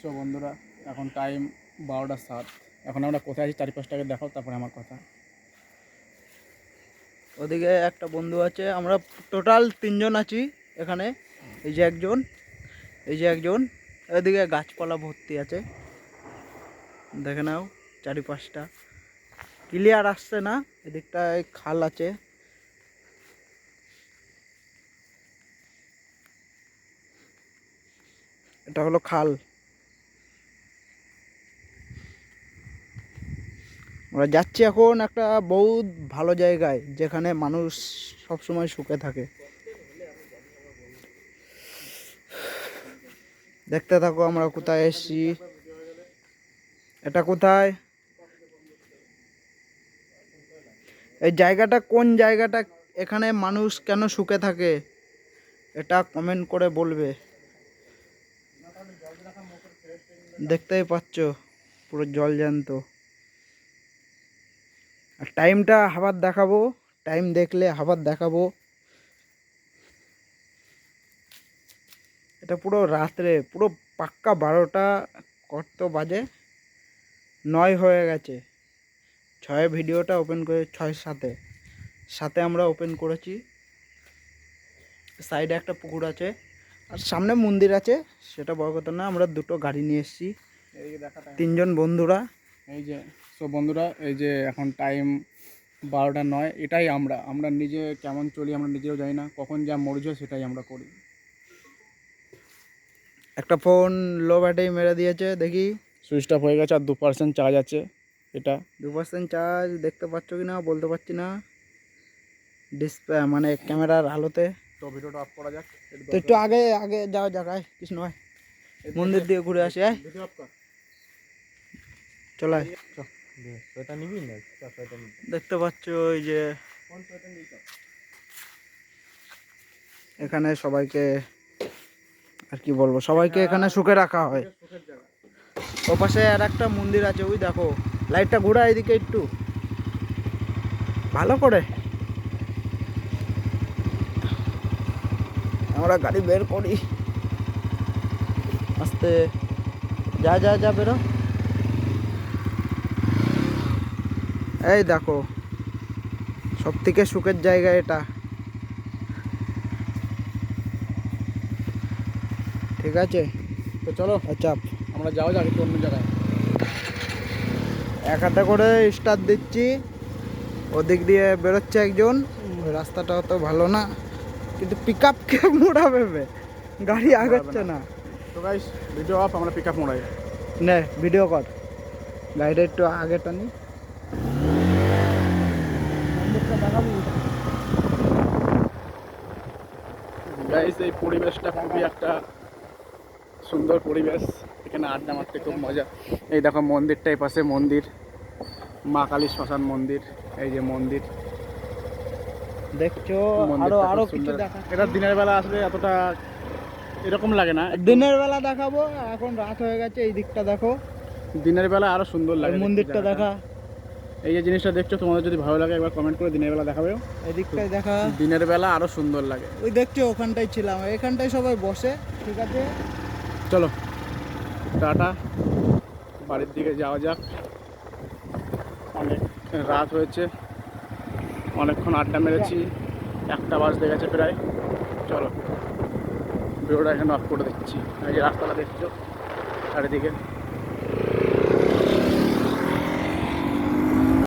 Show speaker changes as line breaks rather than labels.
So বন্ধুরা, এখন time বারোটা সাত। এখন আমরা কোথায় আছি চারি পাঁচটাকে দেখাও, তারপরে আমার কথা।
ওদিকে একটা বন্ধু আছে, আমরা টোটাল তিনজন আছি এখানে। এই যে একজন, এই যে একজন, এদিকে গাছপালা ভর্তি আছে। দেখে নাও চারিপাশটা। ক্লিয়ার আসছে না, এদিকটায় খাল আছে। এটা হলো খাল। আমরা যাচ্ছি এখন একটা বহুত ভালো জায়গায়, যেখানে মানুষ সবসময় সুখে থাকে। দেখতে থাকো আমরা কোথায় এসেছি। এটা কোথায়? এই জায়গাটা কোন জায়গাটা, এখানে মানুষ কেন সুখে থাকে, এটা কমেন্ট করে বলবে। দেখতেই পাচ্ছ, পুরো জল জ্যান্ত। টাইমটা আবার দেখাবো টাইম দেখলে আবার দেখাবো। এটা পুরো রাত্রে পুরো পাক্কা বারোটা কত বাজে? নয় হয়ে গেছে। ছয় ভিডিওটা ওপেন করে ছয় সাতে সাথে আমরা ওপেন করেছি। সাইডে একটা পুকুর আছে। আর সামনে মন্দির আছে সেটা বড় কথা না আমরা দুটো গাড়ি নিয়ে এসেছি। তিনজন বন্ধুরা।
এই যে সো বন্ধুরা এই যে এখন টাইম বারোটা নয় এটাই আমরা। আমরা নিজে কেমন চলি আমরা নিজেও জানি না। কখন যা মরজ সেটাই আমরা করি।
একটা ফোন লো ব্যাটারি মেরে দিয়েছে দেখি।
সুইচ অফ হয়ে গেছে আর দু পার্সেন্ট চার্জ আছে এটা।
দু পার্সেন্ট চার্জ দেখতে পাচ্ছ কি না বলতে পারছি না। ডিসপ্লে মানে ক্যামেরার আলোতে।
তো ভিডিওটা অফ করা যাক
তো একটু আগে আগে যাওয়া যাক আয় কৃষ্ণ ভাই। মন্দির দিয়ে ঘুরে আসি
কর।
চলাই দেখতে পাচ্ছ ওই যে এখানে সবাইকে আর কি বলব? সবাইকে এখানে সুখে রাখা হয়। ও পাশে আর একটা মন্দির আছে ওই দেখো। লাইটটা ঘোরা এদিকে একটু। ভালো করে। আমরা গাড়ি বের করি। আস্তে। যা যা যা বেরো। এই দেখো সব থেকে সুখের জায়গা এটা। ঠিক আছে?
তো চলো
আচ্ছা।
আমরা যাওয়া যাক একটু অন্য জায়গায়।
এক হাতে করে স্টার্ট দিচ্ছি। ওদিক দিয়ে বেরোচ্ছে একজন। রাস্তাটা অত ভালো না। কিন্তু পিক আপ কে মোড়াবে। গাড়ি আগাচ্ছে না।
তো গাইস ভিডিও অফ আমরা পিক আপ মোড়াই।
নে ভিডিও কর। গাড়িটা একটু আগে টানি।
গাইস এই পরিবেশটা খুবই একটা সুন্দর পরিবেশ। এখানে আড্ডা মারতে খুব মজা। এই দেখো মন্দিরটা এই পাশে মন্দির। মা কালী শ্মশান মন্দির এই যে মন্দির।
দেখছ
আরও
আরও কিছু
এটা দিনের বেলা আসলে এতটা এরকম লাগে না।
দিনের বেলা দেখাবো এখন রাত হয়ে গেছে এই দিকটা দেখো।
দিনের বেলা আরও সুন্দর লাগে
মন্দিরটা দেখা।
এই যে জিনিসটা দেখছ তোমাদের যদি ভালো লাগে একবার কমেন্ট করে দিনের বেলা দেখাবে
এই দিকটাই দেখা।
দিনের বেলা আরও সুন্দর লাগে।
ওই দেখছ ওখানটায় ছিলাম। এখানটায় সবাই বসে ঠিক আছে?
চলো টাটা। বাড়ির দিকে যাওয়া যাক। অনেক রাত হয়েছে। অনেকক্ষণ আড্ডা মেরেছি। একটা বাজতে গেছে প্রায়। চলো ভিডিওটা এখানে অফ করে দিচ্ছি। এই যে রাস্তাটা দেখছ চারিদিকে।